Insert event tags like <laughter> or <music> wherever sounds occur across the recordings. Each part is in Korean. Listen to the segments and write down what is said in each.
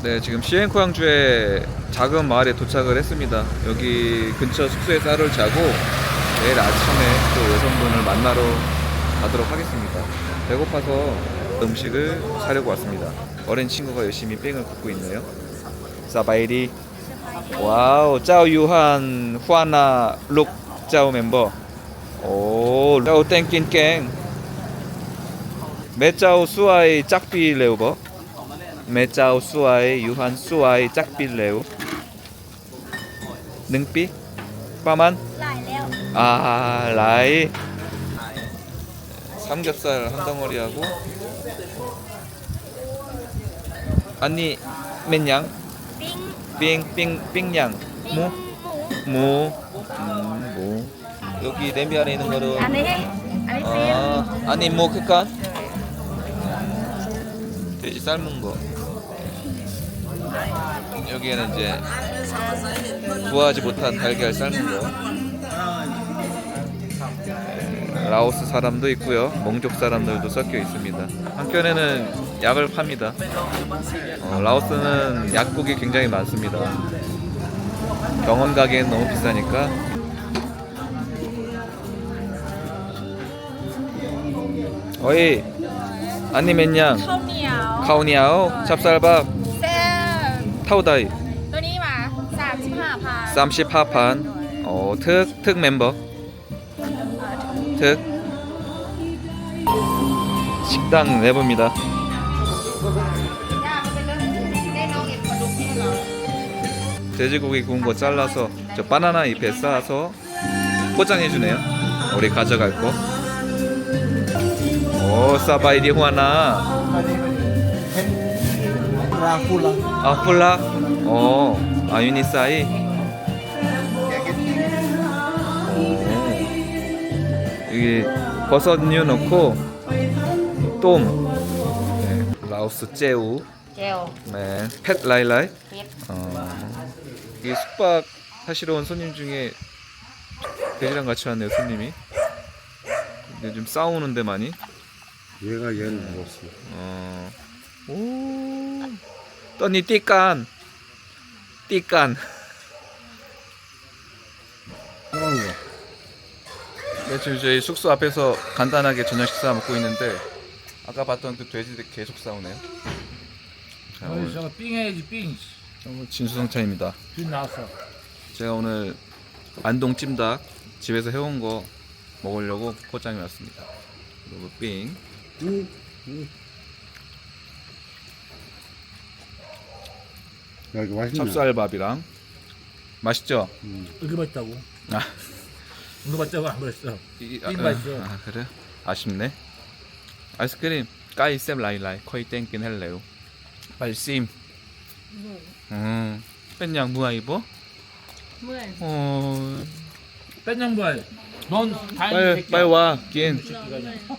네, 지금 시엔쿠 항주의 작은 마을에 도착을 했습니다. 여기 근처 숙소에 쌀을 자고 내일 아침에 또 여성분을 만나러 가도록 하겠습니다. 배고파서 음식을 사려고 왔습니다. 어린 친구가 열심히 뺑을 굽고 있네요. 사바이리. 와우, 짜오 유한 후아나 룩 짜오 멤버. 오, 짜오 땡낀 깽. 메짜오 수아이 짝비 레오버. 메짜오 수아의 유한 수아의 짝빌레우. 능비? 빠만? 아 라이 삼겹살 한 덩어리하고. 아니 맨양? 빙빙빙양. 무무무. 음, 여기 네 냄비 안에 있는 거는 아, 아니 뭐 그니까 돼지 삶은 거. 여기에는 이제 구하지 못한 달걀 삶은 거. 네, 라오스 사람도 있고요, 몽족 사람들도 섞여 있습니다. 한켠에는 약을 팝니다. 어, 라오스는 약국이 굉장히 많습니다. 병원 가기엔 너무 비싸니까 어이 아니 맨냥 카오니아오 카오니아오 찹쌀밥 แซ่บ 타오다이 ตัวนี้มา35,000 쌈시파판 어, 특, 특 멤버 특 식당 내부입니다 ย่ามันเป็นเรื่องได้น้องเอ็มกระดูกที่เรา 돼지고기 구운 거 잘라서 저 바나나 잎에 싸서 포장해 주네요 우리 가져갈 거오 사바이디 후아나 아폴라. 아폴라? 어, 아, 유니사이? 오. 어, 여기 버섯 뉴 넣고, 똥. 네. 라오스 째우. 째우. 네. 펫 라이라이? 예. 어. 이 숙박 하시러 온 손님 중에 돼지랑 같이 왔네요, 손님이. 근데 좀 싸우는데 많이. 얘가 얘를 먹었어. 어. 오. 떠니 띠깐. 띠깐. 네, 지금 저희 숙소 앞에서 간단하게 저녁 식사 먹고 있는데 아까 봤던 그 돼지들 계속 싸우네요. 자, 오늘 저거 삥해야지 삥. 오늘 진수성찬입니다. 빈 나왔어. 제가 오늘 안동 찜닭 집에서 해온 거 먹으려고 포장해 왔습니다. 그리고 삥. 응. 응. 야, 이거 맛있네. 찹쌀밥이랑 맛있죠? 음. 이렇게 맛있다고. 아. <laughs> 이거 맛있다고 안 그랬어. 이, 아, 이 맛있어. 아, 아, 그래? 아쉽네. 아이스크림 까이쌤 라이라이 거의 땡긴 헬레오. 발심. 음. 뺀양 무아 입어? 뭐야? 어. 뺀 양발. 넌 다행히 빨리 빨리 와. 긴.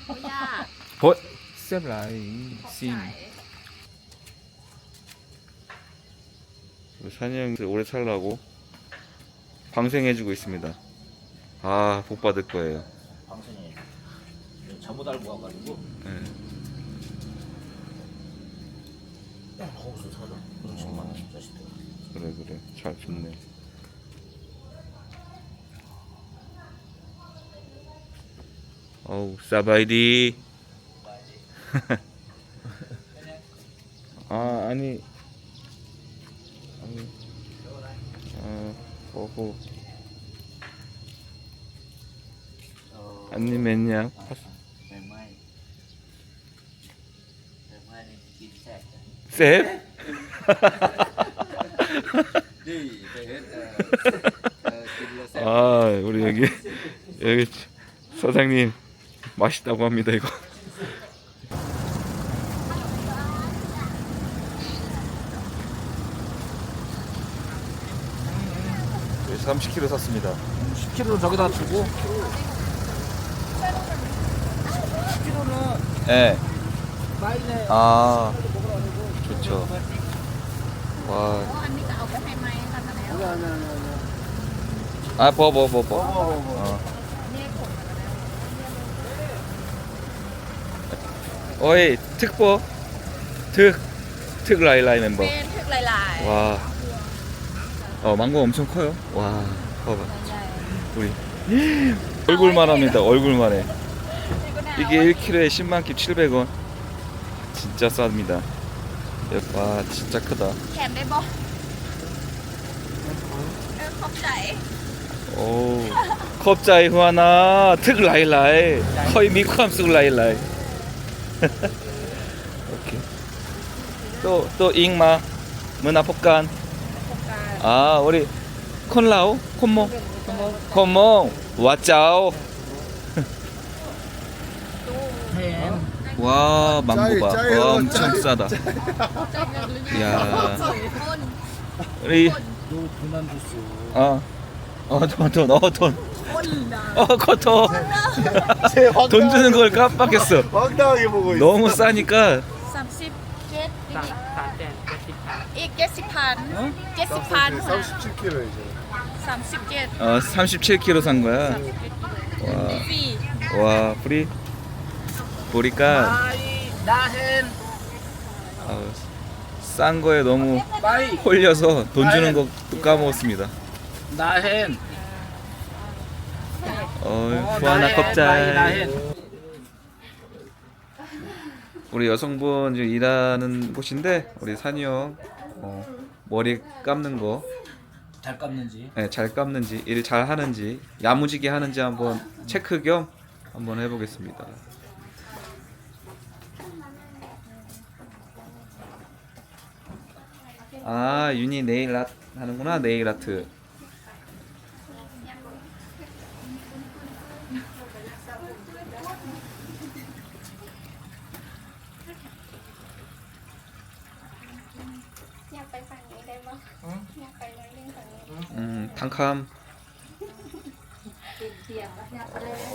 뭐야? 벗. 쌤 라이. 심. 사냥 오래 살라고 방생해주고 있습니다. 아, 복 받을 거예요. 방송에 잘못 알고 와가지고. 예. 거기서 살아. 너 정말 자식들. 그래 그래 잘 좋네 어우 사바이디 <laughs> 아 아니 오호 언니 몇냐? 셋? 네, 네, 네. 아 우리 여기 여기 사장님 맛있다고 합니다 이거 30kg 샀습니다 10kg 저기다 주고. 예. 마이네. 아 좋죠 와 อันนี้จะเอาไปให้ไหมกันแล้ว 아, 뭐, 뭐, 뭐, 뭐. 어. นี่ผม 어이, 특보. 특. 특 특라이라이 멤버. เป็นทึกหลาย 와. 어, 망고 엄청 커요. 와, 봐봐. 우리. <gasps> 얼굴만 합니다. 얼굴만 해. ๆ 이게 1kg에 10만 킵 700원. 진짜 쌉니다. 와, 진짜 크다. แถมได้บ่เออขอบใจ 오. 컵자이 후하나 특라이라이. 거의 미크함 스라이라이. <laughs> 오케이. 또, 또 잉마. 문화 폭간. 아 우리 콘라오? 콘모 콘모 왓짜오. 와 망고 봐와 어, 엄청 싸다. 야. 우리 돈안 줬어. 어어돈돈어돈. 어, 어 커터 어, 돈 주는 걸 깜빡했어. 황당하게 보고 있어. 너무 싸니까. 37 70판. 어? 70판. 37kg 이제. 37. 어, 37kg 산 거야. 와, 피. 와, 프리. 보니까 마이 싼 거에 너무 홀려서 돈 주는 것도 까먹었습니다. 나헨 어, 후아나 컵짤. 우리 여성분 지금 일하는 곳인데 우리 산이 형 어, 머리 감는 거 잘 깎는지 네, 잘 감는지 일 잘 하는지 야무지게 하는지 한번 체크 겸 한번 해보겠습니다. 아 윤이 네일 아트 하는구나 네일 아트. 어,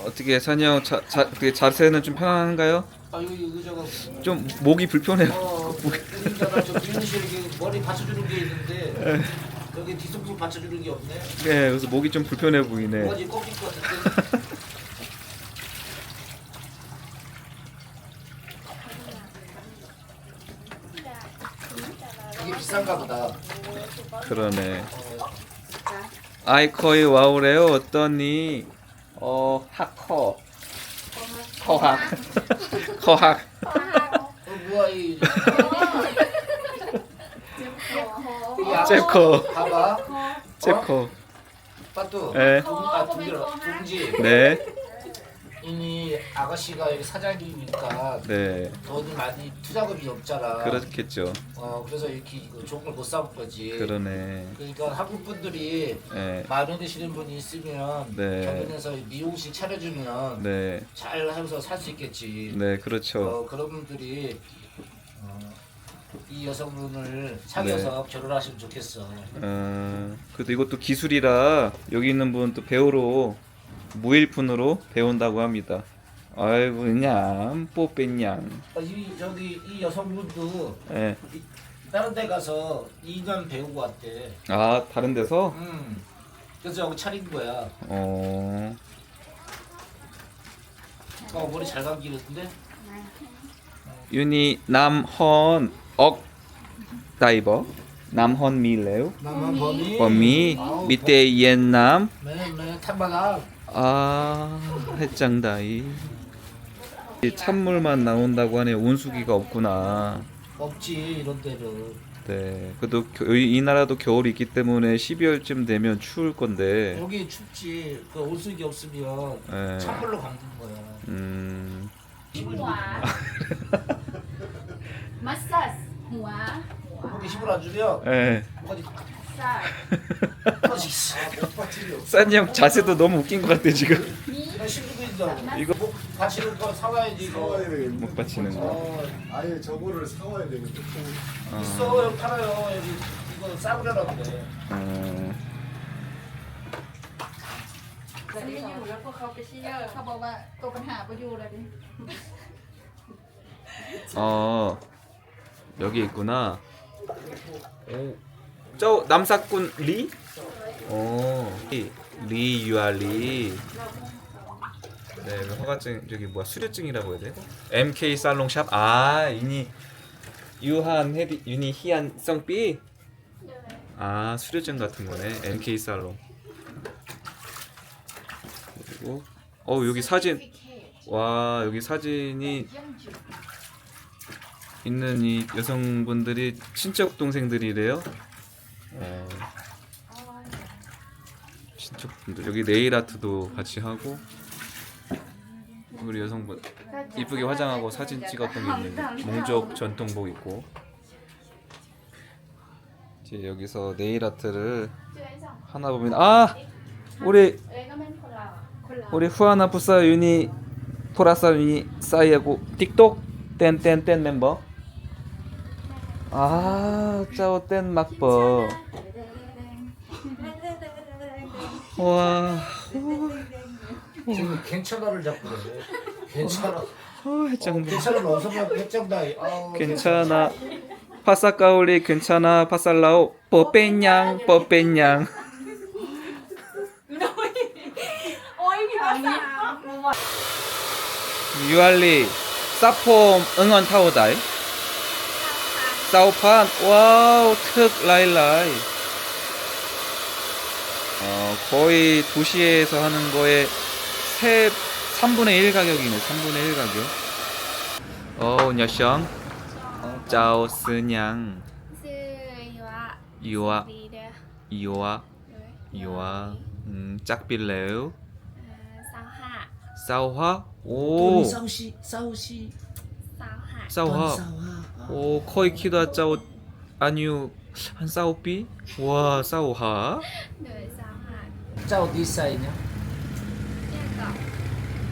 어떻게 산이 형 자, 자, 그 자세는 좀 편한가요? 아 이거 이거 저거 좀 목이 불편해요. 어 그림자가 저 비누실 이렇게 머리 받쳐주는 게 있는데 여기 뒤통수 받쳐주는 게 없네 네, 그래서 목이 좀 불편해 보이네. 뭐가지 꺾일 것 같은데 <laughs> 이게 비싼가 보다 그러네. 아이커이 와우래요. 어떠니? 어, 하커. 커학. 커학. 어 뭐야 이 잽커. 봐봐 잽커. 빠뚜 네. 둥, 아 둥지라 둥지 네. 이니 아가씨가 여기 사장님이니까 네. 돈이 많이 투자금이 없잖아 그렇겠죠. 어 그래서 이렇게 이거 좋은 걸 못 사온 거지 그러네. 그러니까 한국 분들이 네. 마음에 드시는 분이 있으면 네. 경연에서 미용실 차려주면 네. 잘 해서 살 수 있겠지. 네, 그렇죠. 어, 그런 분들이 어, 이 여성분을 사귀어서 네. 결혼하시면 좋겠어. 어, 그래도 이것도 기술이라 여기 있는 분 또 배우로 무일푼으로 배운다고 합니다. 아이고, 냥, 뽀빼냥. 어, 이 저기 이 여성분도 예. 다른 데 가서 2년 배우고 왔대. 아, 다른 데서? 음. 그래서 여기 차린 거야. 어, 어 머리 잘 감기는데? 윤이 남헌 억 다이버 남헌 미래요 나만 범이. 범이 아우, 밑에 옛남 매매 탐바가. 아 해장다이 이 찬물만 나온다고 하네 온수기가 없구나 없지 이런 데는. 네 그래도 겨- 이, 이 나라도 겨울이 있기 때문에 12월쯤 되면 추울 건데 여기 춥지. 그 온수기 없으면 예. 찬물로 감는 거야. <laughs> 음 หัวมัสซัสหัว 거기 힘을 안 주면 예. 뭐가지 ซัส 터지겠어. 싼이 형 자세도 <laughs> 너무 웃긴 것 같아 지금 이거 신부인다고. 이거 목 받치는 거 사와야지 이거. 사와야 되겠네. 목 받치는 거 어, 아예 저거를 사와야 되겠네. 있어 여기 팔아요 여기 이거 싸구려라 그래. 어, จะได้อยู่แล้วพวกเขาไปเชื่อเขาบอกว่าตัวปัญหาไปอยู่เลยดิ 어 여기 있구나. 오, 저 남사꾼 리? 어, 리, 리 유알리. 네, 그 허가증 저기 뭐야 수료증이라고 해야 돼? MK 살롱샵. 아, 이니 유한 헤디 유니 희한 성비 아 수료증 같은 거네 MK 살롱 그리고 어 여기 사진 와 여기 사진이 있는 이 여성분들이 친척 동생들이래요. 어, 친척분들. 여기 네일 아트도 같이 하고 우리 여성분. 이쁘게 화장하고 사진 찍었던 게 있는데 몽족 전통복 입고. 이제 여기서 네일 아트를 하나 보면 아! 우리 우리 후아나 부사 유니 토라사 유니 사이하고 틱톡 땐땐땐 멤버 아 짜오 땐 막버. 와. 지금 괜찮아를 잡고 그래. 괜찮아. 어, 해장도 괜찮아 어서 봐. 괜찮다. 아우, 괜찮아. 파사까울리 괜찮아. 파살라오. 뽀뺀양 뽀뺀양 유알리 사폼 응원 타오다이 사우판 와우 특 라일라이 어, 거의 도시에서 하는 거에 세 3분의 1 가격이네 3분의 1 가격. 어우 녀샹 짜오스냥 유아 유아 유아 음 짝빌레우. 사우화 사우화 오. 사우시 사우시. 사우화 사우화 오 거의 키다 짜오 아니유 한 싸우삐 와 싸우하 เลยสาวห้า 짜오 니 사이냐? แยกกับ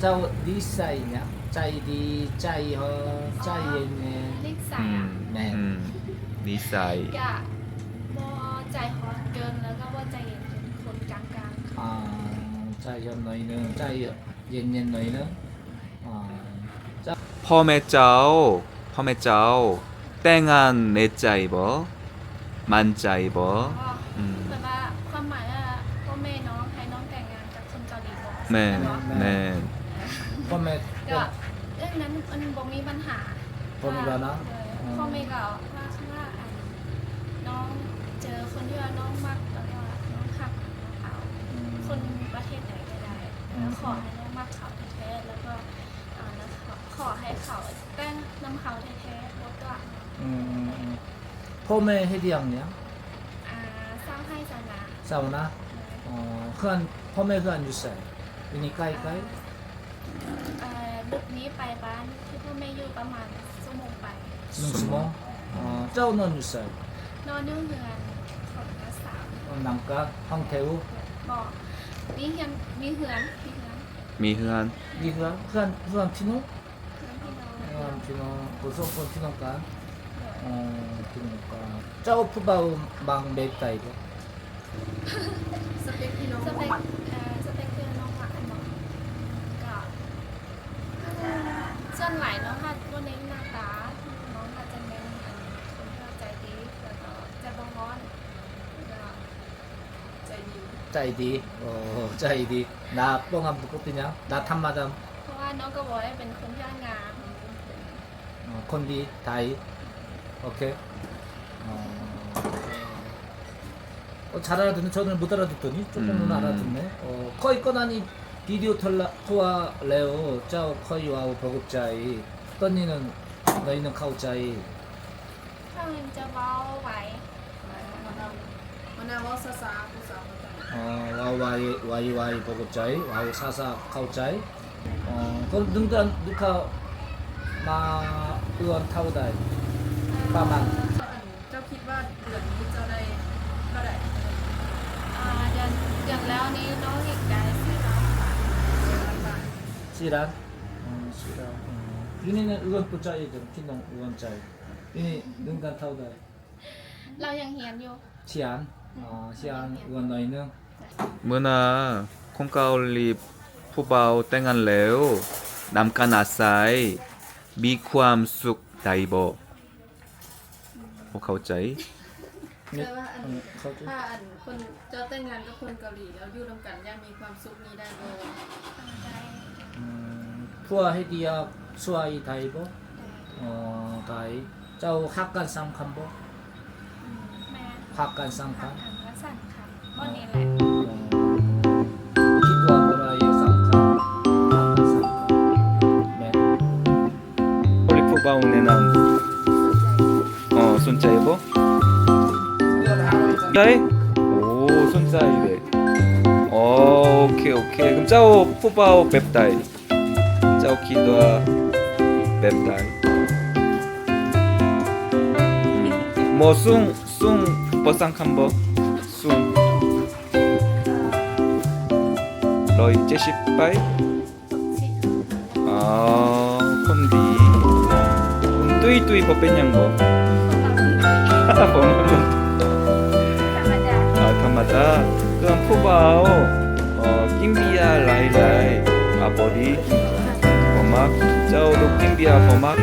짜오 니 사이냐? 짜이디 짜이허 짜이에네 นิสัยอ่ะ 음, 네. 음 니사이 อย่าบ่ใจฮอตเกินแล้วก็บ่ใจเย็นจนคนกลางๆ 아 짜이현 너희는 짜이 พ่อแม่เจ้า แต่งงานในใจบ่มั่นใจบ่เหมือนว่าความหมายว่แม่น้องให้น้องแต่งงานกับคนเกาหลีบอแม่แม่นพ่อแม่ ก็เรื่องนั้นมันบ่มีปัญหาบ่มีปัญหาเนอะ ออพ่อแม่ก็ว่าคือว่าน้องเจอคนที่ว่าน้องมักแล้วก็น้องหักน้องเอา คนประเทศไหนก็ได้แล้วขอให้น้องมักเขาแท้แล้วก็ ขอให้เขาแป้งน้ำเขาแท้ๆลดละอืมพ่อแม่ให้เดียงเนี้ยอ่าสร้างให้จานะเจ้านะอ๋อเพื่อนพ่อแม่เพื่อนอยู่ไสอยู่นี่ใกล้เอ่อดึกนี้ไปบ้านที่พ่อแม่อยู่ประมาณชั่วโมงไปหนึ่งสมองอ๋อเจ้านอนอยู่ไสนอนเนื่องเงิอนสองกับสามอ๋อนำกะห้องเทวบอกมีเฮือนมีเฮือนมีเฮือนมีเพื่อนเพื่อนเพื่อนที่นู้น น้อง 흐안 피노. 보소폰 피노까? 어, 피노까. 짜오 푸바우 망 맵다이거. สเปคพี่น้องสเปคเอ่อสเปคคือน้องรักกันบอกก็ส่วนไหลายเนาะค่ะก็เน้นหน้าตาน้องก็จะเน้นอันคนที่ว่าใจดีแล้วก็ใจบางร้อนแล้วก็ใจดี 짜이디. 어, 짜이디. 나 뻥한 부끄뜨냐? 나 탐마담. เพราะว่าน้องก็บอกว่าเป็นคนที่ว่างาม 어, 콘디 다이. 오케이. 어, 어, 잘 알아듣네. 저는 못 알아듣더니 조금은 음. 알아듣네. 어, 거의 꺼나니 비디오 털라 토와 레오 짜오 커이 와우 버급자이 떠니는 너희는 카우자이 ถ้ามันจะเบาไหว 어, 와우 와이 와이 와이 버급자이 와우 사사 카우자이 어, 그럼 능단 누카 마 의원 타우다이 빠만 เจ้าคิดว่าเดือนนี้จะได้เท่าไหร่ อ่าเดือนเดือนแล้วนี้น้องอีกได้สี่ร้อยบาท 씨란 어, 씨란 어. 윤희는 의원 뿌짜이 좀 피농 의원 짜이 윤희 능단 타우다이 เรายังเฮียนอยู่ 시안 어, 시안 의원 너희는 문화 콩가올리 푸바오 땡한 레오 남간 아싸이 มีความสุขไดโบเข้าใจ แต่ว่าอันเขาใจถ้าอันคนเจ้าแต่งงานกับคนเกาหลีแล้วอยู่ร่วมกันยังมีความสุขนี้ได้บ่ได้อืมพัวให้ดียกสวยไทยบ่อ๋อไทยเจ้าฮักกันสามคำบ่ฮักกันสาคกานว่าคัญบ่นี่แหละ 도바운에남 어 손짜이보? 짜이? 오 손짜이베 어 오케이 오케이. 그럼 짜오 포바오 뱁다이. 짜오 기도아 뱁다이. 뭐숭숭 버상캄버 숭. 너희 제시빠이? 아. 뚜이뚜이 법배냥 뭐. 아, 담마다. 그럼 포바오, 어, 낌비야 라이라이, 아버리, 범악, 짜오도 낌비야 범악.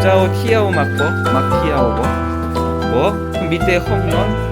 짜오 티아오 막고 막 티아오고 뭐 밑에 홈런